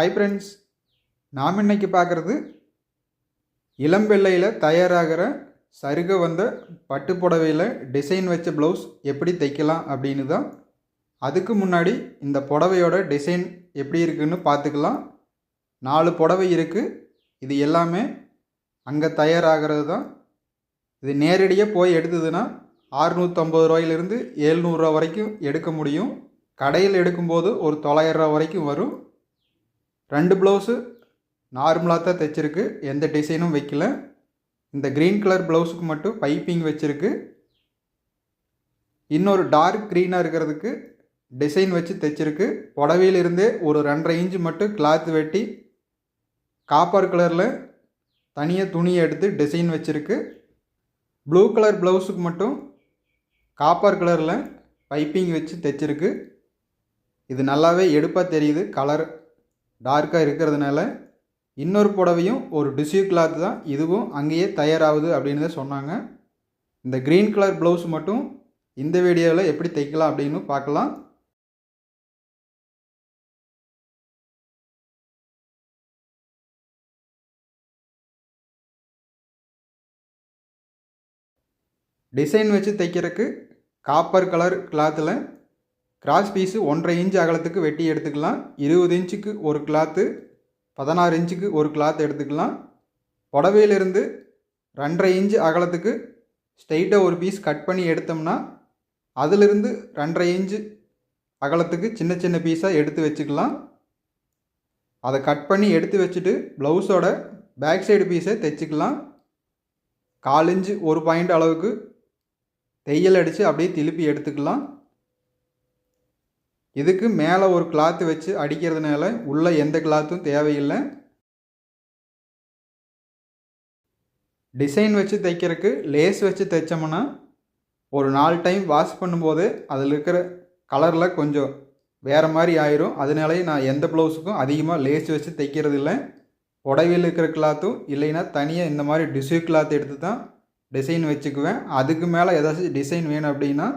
Hi friends நாம் இன்னைக்கு பார்க்குறது இளம்பெல்லையில் தயாராகிற சருக வந்த பட்டு புடவையில் டிசைன் வச்ச ப்ளவுஸ் எப்படி தைக்கலாம் அப்படின்னு தான். அதுக்கு முன்னாடி இந்த புடவையோட டிசைன் எப்படி இருக்குன்னு பார்த்துக்கலாம். நாலு புடவை இருக்குது இது எல்லாமே அங்கே தயாராகிறது தான். இது நேரடியாக போய் எடுத்ததுன்னா ஆறுநூற்றம்பது ரூபாயிலிருந்து ஏழ்நூறுரூவா வரைக்கும் எடுக்க முடியும். கடையில் எடுக்கும்போது ஒரு தொள்ளாயிரரூவா வரைக்கும் வரும். ரெண்டு ப்ளவுஸு நார்மலாக தான் தைச்சிருக்கு. எந்த டிசைனும் வைக்கல. இந்த க்ரீன் கலர் ப்ளவுஸுக்கு மட்டும் பைப்பிங் வச்சுருக்கு. இன்னொரு டார்க் க்ரீனாக இருக்கிறதுக்கு டிசைன் வச்சு தைச்சிருக்கு. புடவையிலிருந்தே ஒரு ரெண்டரை இன்ச்சு மட்டும் கிளாத் வெட்டி காப்பர் கலரில் தனியாக துணியை எடுத்து டிசைன் வச்சுருக்கு. ப்ளூ கலர் ப்ளவுஸுக்கு மட்டும் காப்பர் கலரில் பைப்பிங் வச்சு தைச்சிருக்கு. இது நல்லாவே எடுப்பாக தெரியுது. கலர் டார்க்காக இருக்கிறதுனால இன்னொரு புடவையும் ஒரு டிஷ்யூ கிளாத் தான். இதுவும் அங்கேயே தயாராகுது அப்படின்னு தான் சொன்னாங்க. இந்த க்ரீன் கலர் ப்ளவுஸ் மட்டும் இந்த வீடியோவில் எப்படி தைக்கலாம் அப்படின்னு பார்க்கலாம். டிசைன் வச்சு தைக்கிறதுக்கு காப்பர் கலர் கிளாத்தில் கிராஸ் பீஸு ஒன்றரை இன்ச் அகலத்துக்கு வெட்டி எடுத்துக்கலாம். இருபது இன்ச்சுக்கு ஒரு கிளாத்து பதினாறு இன்ச்சுக்கு ஒரு கிளாத் எடுத்துக்கலாம். புடவையிலிருந்து ரெண்டரை இன்ச்சு அகலத்துக்கு ஸ்ட்ரைட்டாக ஒரு பீஸ் கட் பண்ணி எடுத்தோம்னா அதிலிருந்து ரெண்டரை இன்ச்சு அகலத்துக்கு சின்ன சின்ன பீஸாக எடுத்து வச்சுக்கலாம். அதை கட் பண்ணி எடுத்து வச்சுட்டு ப்ளவுஸோட பேக் சைடு பீஸை தைச்சிக்கலாம். கால் இன்ச்சு ஒரு பாயிண்ட் அளவுக்கு தையல் அடித்து அப்படியே திருப்பி எடுத்துக்கலாம். இதுக்கு மேலே ஒரு கிளாத்து வச்சு அடிக்கிறதுனால உள்ளே எந்த கிளாத்தும் தேவையில்லை. டிசைன் வச்சு தைக்கிறதுக்கு லேஸ் வச்சு தைச்சோம்னா ஒரு நாலு டைம் வாஷ் பண்ணும்போது அதில் இருக்கிற கலரில் கொஞ்சம் வேறு மாதிரி ஆயிரும். அதனாலேயே நான் எந்த ப்ளவுஸுக்கும் அதிகமாக லேஸ் வச்சு தைக்கிறது இல்லை. புடவையில் இருக்கிற கிளாத்தும் இல்லைன்னா தனியாக இந்த மாதிரி டிஷ்யூ கிளாத் எடுத்து தான் டிசைன் வச்சுக்குவேன். அதுக்கு மேலே ஏதாச்சும் டிசைன் வேணும் அப்படின்னா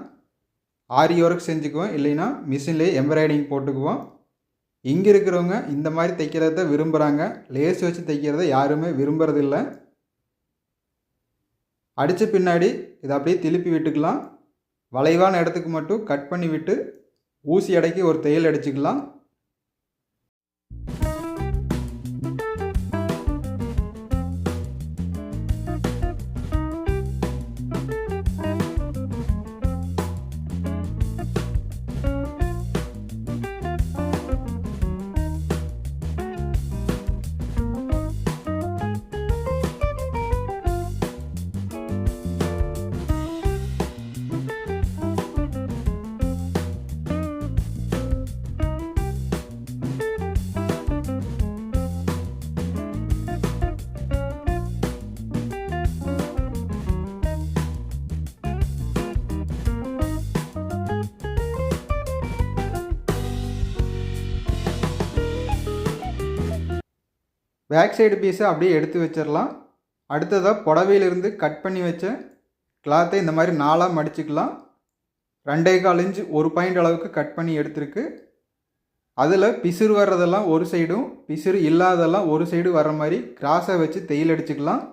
ஆரி ஒர்க் செஞ்சுக்குவோம் இல்லைன்னா மிஷின்லேயே எம்ப்ராய்டிங் போட்டுக்குவோம். இங்கே இருக்கிறவங்க இந்த மாதிரி தைக்கிறத விரும்புகிறாங்க லேஸ் வச்சு தைக்கிறத யாருமே விரும்புறதில்ல. அடித்த பின்னாடி இதை அப்படியே திருப்பி விட்டுக்கலாம். வளைவான இடத்துக்கு மட்டும் கட் பண்ணி விட்டு ஊசி அடைக்கி ஒரு தையல் அடிச்சுக்கலாம். பேக் சைடு பீஸை அப்படியே எடுத்து வச்சிடலாம் அடுத்ததாக புடவையிலிருந்து கட் பண்ணி வச்ச கிளாத்தை இந்த மாதிரி நாலாக மடிச்சுக்கலாம். ரெண்டே கால் இன்ச்சு ஒரு பாயிண்ட் அளவுக்கு கட் பண்ணி எடுத்திருக்கு. அதில் பிசுறு வர்றதெல்லாம் ஒரு சைடும் பிசுறு இல்லாததெல்லாம் ஒரு சைடு வர்ற மாதிரி கிராஸை வச்சு தையல் அடிச்சுக்கலாம்.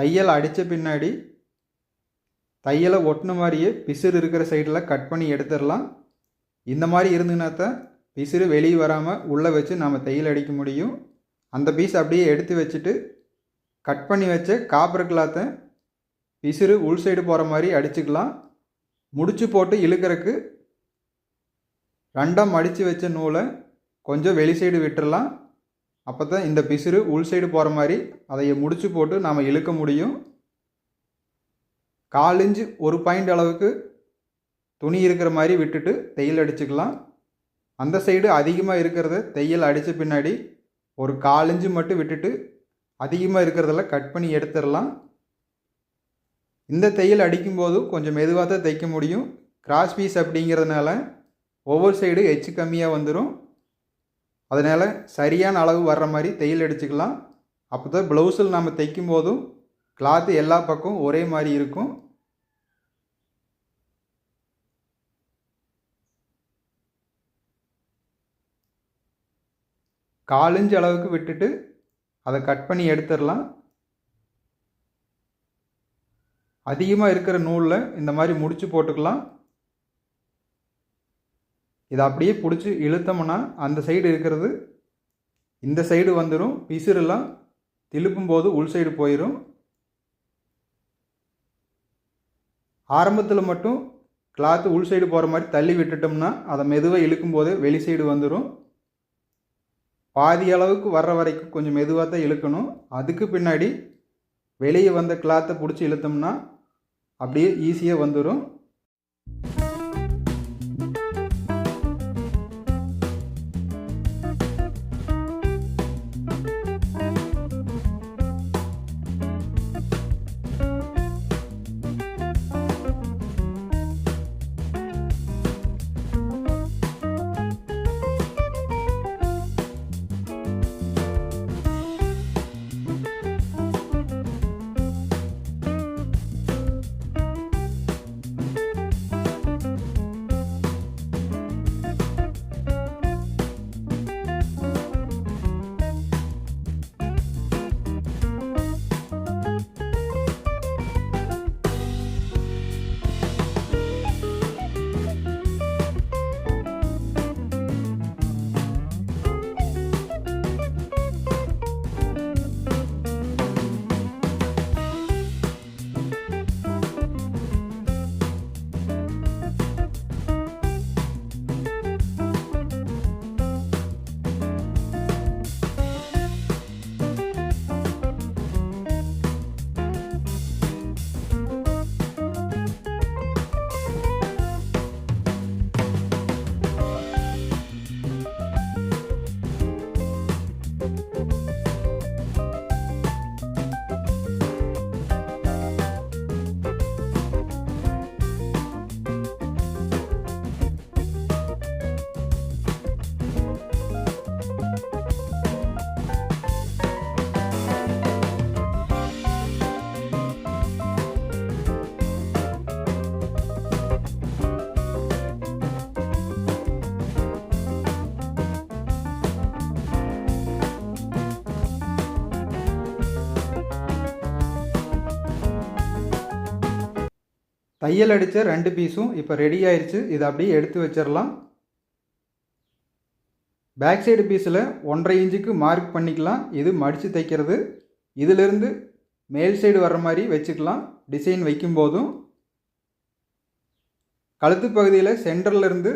தையல் அடித்த பின்னாடி தையலை ஒட்டின மாதிரியே பிசுறு இருக்கிற சைடில் கட் பண்ணி எடுத்துடலாம். இந்த மாதிரி இருந்துன்னா தான் பிசுறு வெளியே வராமல் உள்ளே வச்சு நாம் தையல் அடிக்க முடியும். அந்த பீஸ் அப்படியே எடுத்து வச்சுட்டு கட் பண்ணி வச்ச காப்பர் கிளாத்தை பிசுறு உள் சைடு போகிற மாதிரி அடிச்சுக்கலாம். முடிச்சு போட்டு இழுக்கிறக்கு ரெண்டாம் அடித்து வச்ச நூலை கொஞ்சம் வெளி சைடு விட்டுடலாம் அப்போ தான் இந்த பிசுறு உள் சைடு போகிற மாதிரி அதை முடிச்சு போட்டு நாம் இழுக்க முடியும். கால் இன்ச்சு ஒரு பாயிண்ட் அளவுக்கு துணி இருக்கிற மாதிரி விட்டுட்டு தையல் அடிச்சுக்கலாம். அந்த சைடு அதிகமாக இருக்கிறத தையல் அடித்த பின்னாடி ஒரு கால் இன்ச்சு மட்டும் விட்டுட்டு அதிகமாக இருக்கிறதெல்லாம் கட் பண்ணி எடுத்துடலாம். இந்த தையல் அடிக்கும்போது கொஞ்சம் மெதுவாக தான் தைக்க முடியும். கிராஸ் பீஸ் அப்படிங்கிறதுனால ஒவ்வொரு சைடு எச்சு கம்மியாக வந்துடும் அதனால் சரியான அளவு வர்ற மாதிரி தையல் அடிச்சுக்கலாம் அப்போ தான் ப்ளவுஸில் நம்ம தைக்கும் போதும் கிளாத்து எல்லா பக்கமும் ஒரே மாதிரி இருக்கும். காலஞ்சு அளவுக்கு விட்டுட்டு அதை கட் பண்ணி எடுத்துடலாம். அதிகமாக இருக்கிற நூலில் இந்த மாதிரி முடிச்சு போட்டுக்கலாம். இதை அப்படியே பிடிச்சி இழுத்தோம்னா அந்த சைடு இருக்கிறது இந்த சைடு வந்துடும் பிசுரெல்லாம் திருப்பும் போது உள் சைடு போயிடும் ஆரம்பத்தில் மட்டும் கிளாத்து உள் சைடு போகிற மாதிரி தள்ளி விட்டுட்டோம்னா அதை மெதுவாக இழுக்கும் போது வெளி சைடு வந்துடும் பாதி அளவுக்கு வர்ற வரைக்கும் கொஞ்சம் மெதுவாக தான் இழுக்கணும். அதுக்கு பின்னாடி வெளியே வந்த கிளாத்தை பிடிச்சி இழுத்தோம்னா அப்படியே ஈஸியாக வந்துடும் தையல் அடித்த ரெண்டு பீஸும் இப்போ ரெடி ஆயிடுச்சு இதை அப்படியே எடுத்து வச்சிடலாம். பேக் சைடு பீஸில் ஒன்றரை இன்ச்சுக்கு மார்க் பண்ணிக்கலாம். இது மடித்து தைக்கிறது. இதிலிருந்து மேல் சைடு வர்ற மாதிரி வச்சுக்கலாம். டிசைன் வைக்கும்போதும். கழுத்து பகுதியில் சென்டர்லேருந்து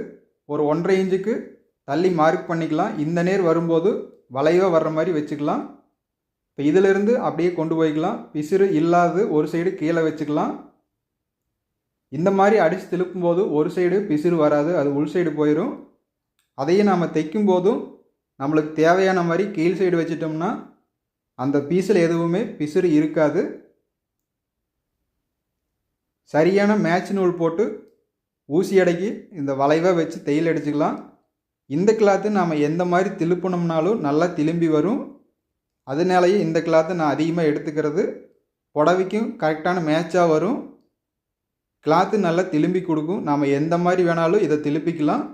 ஒரு ஒன்றரை இன்ச்சுக்கு தள்ளி மார்க் பண்ணிக்கலாம். இந்த நேர் வரும்போது வளைவாக வர்ற மாதிரி வச்சுக்கலாம். இப்போ இதிலிருந்து அப்படியே கொண்டு போய்க்கலாம். பிசுறு இல்லாது ஒரு சைடு கீழே வச்சுக்கலாம். இந்த மாதிரி அடித்து திருப்பும்போது ஒரு சைடு பிசிறு வராது அது உள் சைடு போயிடும் அதையும் நாம் தைக்கும் போதும் நம்மளுக்கு தேவையான மாதிரி கீழ் சைடு வச்சிட்டோம்னா அந்த பீஸில் எதுவுமே பிசுறு இருக்காது. சரியான மேட்ச் நூல் போட்டு ஊசி அடக்கி இந்த வளைவாக வச்சு தையல் அடிச்சுக்கலாம். இந்த கிளாத்து நாம் எந்த மாதிரி திருப்பினோம்னாலும் நல்லா திரும்பி வரும். அதனாலேயே இந்த கிளாத்தை நான் அதிகமாக எடுத்துக்கிறது. புடவைக்கும் கரெக்டான மேட்சாக வரும். கிளாத்து நல்லா திரும்பி கொடுக்கும். நாம் எந்த மாதிரி வேணாலும் இதை திருப்பிக்கலாம்.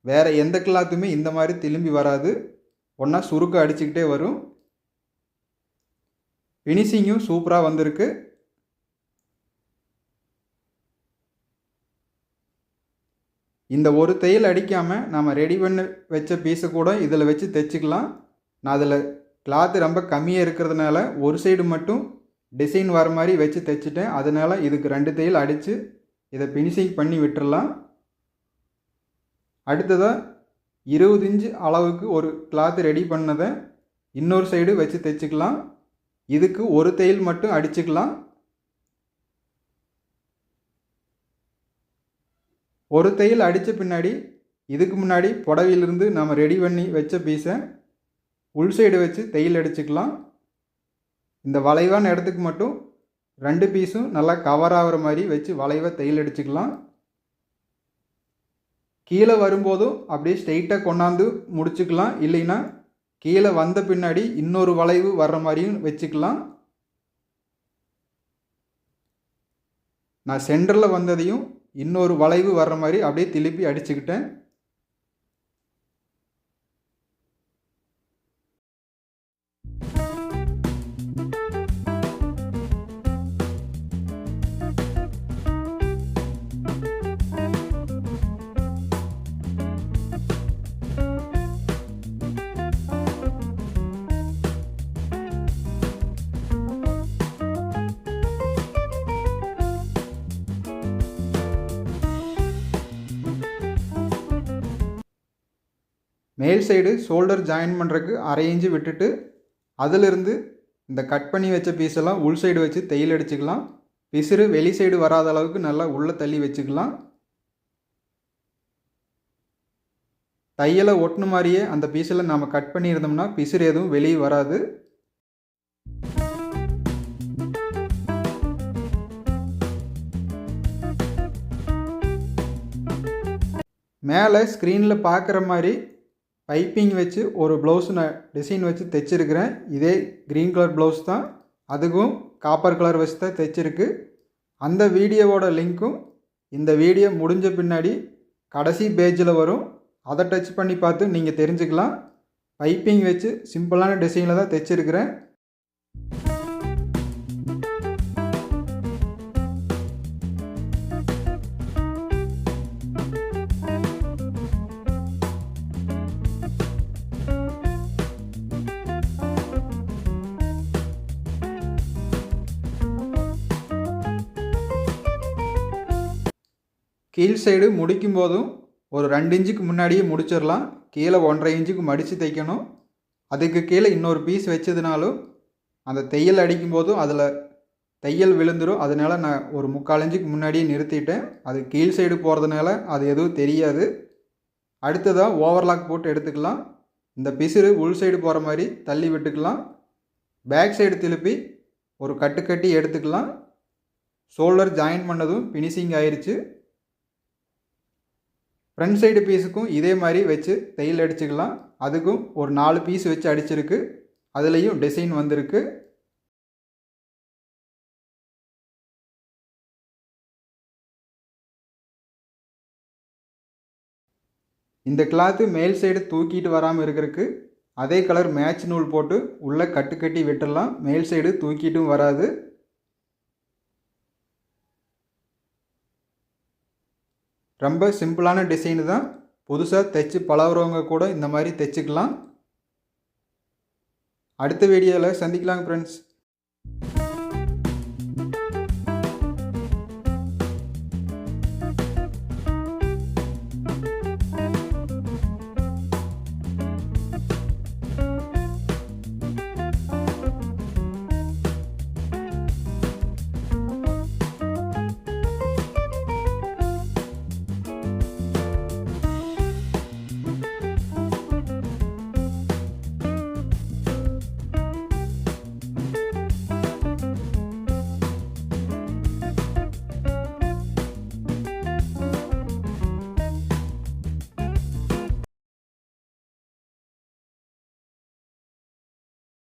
வேறு எந்த கிளாத்துமே இந்த மாதிரி திரும்பி வராது. ஒன்றா சுருக்க அடிச்சுக்கிட்டே வரும். ஃபினிஷிங்கும் சூப்பராக வந்திருக்கு. இந்த ஒரு தையல் அடிக்காமல் நாம் ரெடி பண்ணி வச்ச பீஸை கூட இதில் வச்சு தைச்சிக்கலாம். நான் அதில் கிளாத்து ரொம்ப கம்மியாக இருக்கிறதுனால ஒரு சைடு மட்டும் டிசைன் வர மாதிரி வச்சு தைச்சிட்டேன். அதனால் இதுக்கு ரெண்டு தையல் அடித்து இதை ஃபினிஷிங் பண்ணி விட்டுறலாம். அடுத்ததாக இருபது இன்ச்சு அளவுக்கு ஒரு கிளாத்து ரெடி பண்ணதை இன்னொரு சைடு வச்சு தைச்சிக்கலாம். இதுக்கு ஒரு தையல் மட்டும் அடிச்சுக்கலாம். ஒரு தையல் அடித்த பின்னாடி இதுக்கு முன்னாடி புடவையிலிருந்து நம்ம ரெடி பண்ணி வச்ச பீஸை உள் சைடு வச்சு தையல் அடிச்சுக்கலாம். இந்த வளைவான இடத்துக்கு மட்டும் ரெண்டு பீஸும் நல்லா கவர் ஆகிற மாதிரி வச்சு வளைவாக தையல் அடிச்சுக்கலாம். கீழே வரும்போதும் அப்படியே ஸ்ட்ரெயிட்டாக கொண்டாந்து முடிச்சுக்கலாம். இல்லைன்னா கீழே வந்த பின்னாடி இன்னொரு வளைவு வர்ற மாதிரியும் வச்சுக்கலாம். நான் சென்டரில் வந்ததையும் இன்னொரு வளைவு வர்ற மாதிரி அப்படியே திருப்பி அடிச்சுக்கிட்டேன். மேல் சைடு ஷோல்டர் ஜாயின் பண்ணுறக்கு அரை இன்ச்சு விட்டுட்டு அதிலிருந்து இந்த கட் பண்ணி வச்ச பீஸெல்லாம் உள் சைடு வச்சு தையல் அடிச்சுக்கலாம். பிசுறு வெளி சைடு வராத அளவுக்கு நல்லா உள்ளே தள்ளி வச்சுக்கலாம். தையலை ஒட்டின மாதிரியே அந்த பீஸில் நாம் கட் பண்ணியிருந்தோம்னா பிசுறு எதுவும் வெளியே வராது. மேலே ஸ்க்ரீனில் பார்க்குற மாதிரி பைப்பிங் வச்சு ஒரு ப்ளவுஸ் நான் டிசைன் வச்சு தைச்சிருக்கிறேன். இதே க்ரீன் கலர் ப்ளவுஸ் தான். அதுக்கும் காப்பர் கலர் வச்சு தான் தைச்சிருக்கு. அந்த வீடியோவோட லிங்க்கும் இந்த வீடியோ முடிஞ்ச பின்னாடி கடைசி பேஜில் வரும். அதை டச் பண்ணி பார்த்து நீங்கள் தெரிஞ்சுக்கலாம். பைப்பிங் வச்சு சிம்பிளான டிசைனில் தான் தைச்சிருக்கிறேன். கீழ் சைடு முடிக்கும் போதும் ஒரு ரெண்டு இன்ச்சுக்கு முன்னாடியே முடிச்சிடலாம். கீழே ஒன்றரை இன்ச்சுக்கு மடித்து தைக்கணும். அதுக்கு கீழே இன்னொரு பீஸ் வச்சதுனாலும் அந்த தையல் அடிக்கும் போதும் அதில் தையல் விழுந்துடும் அதனால் நான் ஒரு முக்கால் இன்ச்சுக்கு முன்னாடியே நிறுத்திட்டேன். அது கீழ் சைடு போகிறதுனால அது எதுவும் தெரியாது. அடுத்ததாக ஓவர்லாக் போட்டு எடுத்துக்கலாம். இந்த பிசுறு உள் சைடு போகிற மாதிரி தள்ளி விட்டுக்கலாம். பேக் சைடு திருப்பி ஒரு கட்டு கட்டி எடுத்துக்கலாம். ஷோல்டர் ஜாயின் பண்ணதும் ஃபினிஷிங் ஆயிடுச்சு ஃப்ரண்ட் சைடு பீஸுக்கும் இதே மாதிரி வச்சு தையல் அடிச்சுக்கலாம். அதுக்கும் ஒரு நாலு பீஸ் வச்சு அடிச்சிருக்கு. அதுலேயும் டிசைன் வந்திருக்கு. இந்த கிளாத்து மேல் சைடு தூக்கிட்டு வராமல் இருக்கிறதுக்கு அதே கலர் மேட்ச் நூல் போட்டு உள்ளே கட்டு கட்டி விட்டுடலாம். மேல் சைடு தூக்கிட்டும் வராது. ரொம்ப சிம்பிளான டிசைனு தான். புதுசாக தைச்சு பழகுறவங்க கூட இந்த மாதிரி தைச்சிக்கலாம். அடுத்த வீடியோவில் சந்திக்கலாங்க ஃப்ரெண்ட்ஸ்